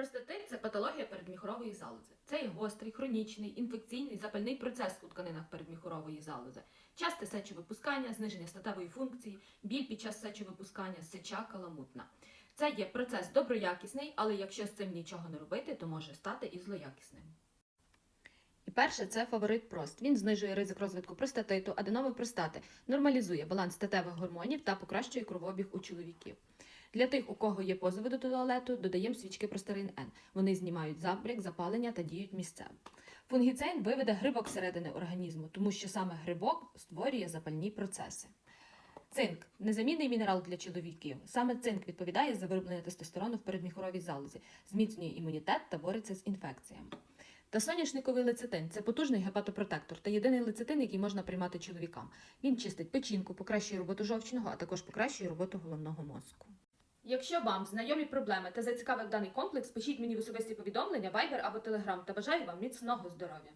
Простатит це патологія передміхорової залози. Це є гострий, хронічний, інфекційний, запальний процес у тканинах передміхорової залози. Часте сечовипускання, зниження статевої функції, біль під час сечовипускання, сеча каламутна. Це є процес доброякісний, але якщо з цим нічого не робити, то може стати і злоякісним. І перше це фаворит прост. Він знижує ризик розвитку простатиту, аденоми простати, нормалізує баланс статевих гормонів та покращує кровообіг у чоловіків. Для тих, у кого є позови до туалету, додаємо свічки простарин Н. Вони знімають забряк, запалення та діють місцево. Фунгіцин виведе грибок середини організму, тому що саме грибок створює запальні процеси. Цинк незамінний мінерал для чоловіків. Саме цинк відповідає за вироблення тестостерону в передміхоровій залозі, зміцнює імунітет та бореться з інфекціями. Та соняшниковий лецитин це потужний гепатопротектор та єдиний лецитин, який можна приймати чоловікам. Він чистить печінку, покращує роботу жовчного, а також покращує роботу головного мозку. Якщо вам знайомі проблеми та зацікавив даний комплекс, пишіть мені в особисті повідомлення, вайбер або телеграм та бажаю вам міцного здоров'я.